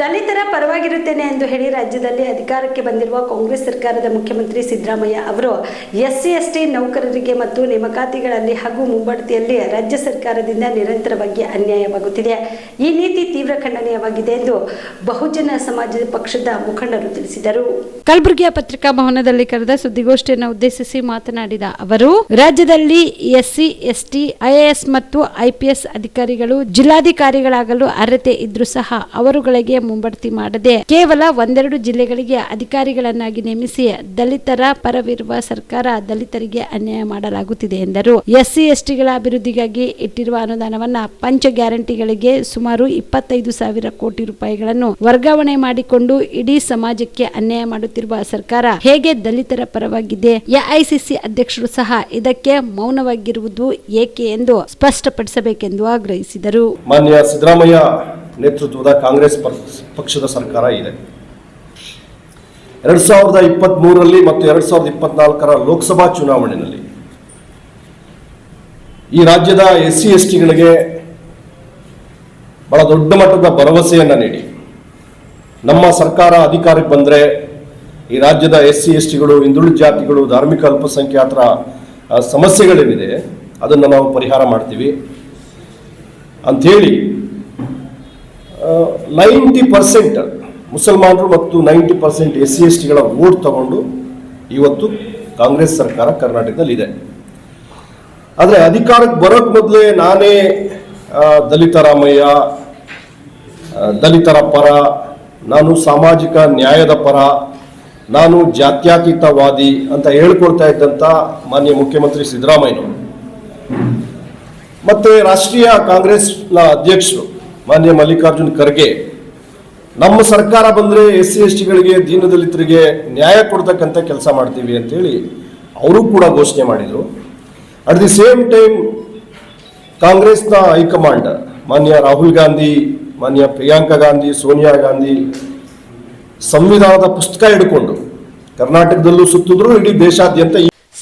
ದಲಿತರ ಪರವಾಗಿರುತ್ತೇನೆ ಎಂದು ಹೇಳಿ ರಾಜ್ಯದಲ್ಲಿ ಅಧಿಕಾರಕ್ಕೆ ಬಂದಿರುವ ಕಾಂಗ್ರೆಸ್ ಸರ್ಕಾರದ ಮುಖ್ಯಮಂತ್ರಿ ಸಿದ್ದರಾಮಯ್ಯ ಅವರು ಎಸ್ಸಿ, ಎಸ್ಟಿ ನೌಕರರಿಗೆ ಮತ್ತು ನೇಮಕಾತಿಗಳಲ್ಲಿ ಹಾಗೂ ಮುಂಬಡ್ತಿಯಲ್ಲಿ ರಾಜ್ಯ ಸರ್ಕಾರದಿಂದ ನಿರಂತರವಾಗಿ ಅನ್ಯಾಯವಾಗುತ್ತಿದೆ. ಈ ನೀತಿ ತೀವ್ರ ಖಂಡನೀಯವಾಗಿದೆ ಎಂದು ಬಹುಜನ ಸಮಾಜ ಪಕ್ಷದ ಮುಖಂಡರು ತಿಳಿಸಿದರು. ಕಲಬುರಗಿಯ ಪತ್ರಿಕಾ ಭವನದಲ್ಲಿ ಕರೆದ ಸುದ್ದಿಗೋಷ್ಠಿಯನ್ನು ಉದ್ದೇಶಿಸಿ ಮಾತನಾಡಿದ ಅವರು, ರಾಜ್ಯದಲ್ಲಿ ಎಸ್ಸಿ, ಎಸ್ಟಿ ಐಎಎಸ್ ಮತ್ತು ಐಪಿಎಸ್ ಅಧಿಕಾರಿಗಳು, ಜಿಲ್ಲಾಧಿಕಾರಿಗಳಾಗಲು ಅರ್ಹತೆ ಇದ್ರೂ ಸಹ ಅವರುಗಳಿಗೆ ಮುಂಬಡ್ತಿ ಮಾಡದೆ ಕೇವಲ ಒಂದೆರಡು ಜಿಲ್ಲೆಗಳಿಗೆ ಅಧಿಕಾರಿಗಳನ್ನಾಗಿ ನೇಮಿಸಿ ದಲಿತರ ಪರವಿರುವ ಸರ್ಕಾರ ದಲಿತರಿಗೆ ಅನ್ಯಾಯ ಮಾಡಲಾಗುತ್ತಿದೆ ಎಂದರು. ಎಸ್ಸಿ, ಎಸ್ಟಿಗಳ ಅಭಿವೃದ್ಧಿಗಾಗಿ ಇಟ್ಟಿರುವ ಅನುದಾನವನ್ನ ಪಂಚ ಗ್ಯಾರಂಟಿಗಳಿಗೆ ಸುಮಾರು ಇಪ್ಪತ್ತೈದು ಸಾವಿರ ಕೋಟಿ ರೂಪಾಯಿಗಳನ್ನು ವರ್ಗಾವಣೆ ಮಾಡಿಕೊಂಡು ಇಡೀ ಸಮಾಜಕ್ಕೆ ಅನ್ಯಾಯ ಮಾಡುತ್ತಿರುವ ಸರ್ಕಾರ ಹೇಗೆ ದಲಿತರ ಪರವಾಗಿದೆ, ಎಐಸಿಸಿ ಅಧ್ಯಕ್ಷರು ಸಹ ಇದಕ್ಕೆ ಮೌನವಾಗಿರುವುದು ಏಕೆ ಎಂದು ಸ್ಪಷ್ಟಪಡಿಸಬೇಕೆಂದು ಆಗ್ರಹಿಸಿದರು. ಮಾನ್ಯ ಸಿದ್ದರಾಮಯ್ಯ ನೇತೃತ್ವದ ಕಾಂಗ್ರೆಸ್ ಪಕ್ಷ- ಪಕ್ಷದ ಸರ್ಕಾರ ಇದೆ. ಎರಡ್ ಸಾವಿರದ ಇಪ್ಪತ್ತ್ ಮೂರರಲ್ಲಿ ಮತ್ತು ಎರಡ್ ಸಾವಿರದ ಇಪ್ಪತ್ನಾಲ್ಕರ ಲೋಕಸಭಾ ಚುನಾವಣೆಯಲ್ಲಿ ಈ ರಾಜ್ಯದ ಎಸ್ ಸಿ ಎಸ್ ಟಿಗಳಿಗೆ ಬಹಳ ದೊಡ್ಡ ಮಟ್ಟದ ಭರವಸೆಯನ್ನು ನೀಡಿ. ನಮ್ಮ ಸರ್ಕಾರ ಅಧಿಕಾರಕ್ಕೆ ಬಂದರೆ ಈ ರಾಜ್ಯದ ಎಸ್ ಸಿ ಎಸ್ ಟಿಗಳು ಹಿಂದುಳಿದ ಜಾತಿಗಳು, ಧಾರ್ಮಿಕ ಅಲ್ಪಸಂಖ್ಯಾತರ ಸಮಸ್ಯೆಗಳೇನಿದೆ, ಅದನ್ನು ನಾವು ಪರಿಹಾರ ಮಾಡ್ತೀವಿ. ಅಂಥೇಳಿ ನೈಂಟಿ ಪರ್ಸೆಂಟ್ ಮುಸಲ್ಮಾನರು ಮತ್ತು ninety percent S C S ಟಿಗಳ vote ತಗೊಂಡು ಇವತ್ತು ಕಾಂಗ್ರೆಸ್ ಸರ್ಕಾರ ಕರ್ನಾಟಕದಲ್ಲಿ ಇದೆ ಆದರೆ ಅಧಿಕಾರಕ್ಕೆ ಬರೋಕ್ಕೆ ಮೊದಲೇ ನಾನೇ ದಲಿತರಾಮಯ್ಯ ದಲಿತ ರಾಮಯ್ಯ ದಲಿತರ ಪರ, ನಾನು ಸಾಮಾಜಿಕ ನ್ಯಾಯದ ಪರ, ನಾನು ಜಾತ್ಯತೀತವಾದಿ ಅಂತ ಹೇಳ್ಕೊಡ್ತಾ ಇದ್ದಂಥ ಮಾನ್ಯ ಮುಖ್ಯಮಂತ್ರಿ ಸಿದ್ದರಾಮಯ್ಯನವರು. ಮತ್ತೆ ರಾಷ್ಟ್ರೀಯ ಕಾಂಗ್ರೆಸ್ನ ಅಧ್ಯಕ್ಷರು ಮಾನ್ಯ ಮಲ್ಲಿಕಾರ್ಜುನ್ ಖರ್ಗೆ, ನಮ್ಮ ಸರ್ಕಾರ ಬಂದರೆ ಎಸ್ ಸಿ ಎಸ್ ಟಿಗಳಿಗೆ ದೀನದಲಿತರಿಗೆ ನ್ಯಾಯ ಕೊಡ್ತಕ್ಕಂಥ ಕೆಲಸ ಮಾಡ್ತೀವಿ ಅಂತೇಳಿ ಅವರು ಕೂಡ ಘೋಷಣೆ ಮಾಡಿದರು. ಅಟ್ ದಿ ಸೇಮ್ ಟೈಮ್ ಕಾಂಗ್ರೆಸ್ನ ಹೈಕಮಾಂಡ್, ಮಾನ್ಯ ರಾಹುಲ್ ಗಾಂಧಿ, ಮಾನ್ಯ ಪ್ರಿಯಾಂಕಾ ಗಾಂಧಿ, ಸೋನಿಯಾ ಗಾಂಧಿ ಸಂವಿಧಾನದ ಪುಸ್ತಕ ಹಿಡ್ಕೊಂಡು, ಕರ್ನಾಟಕದಲ್ಲೂ ಸುತ್ತಿದ್ರು, ಇಡೀ ದೇಶಾದ್ಯಂತ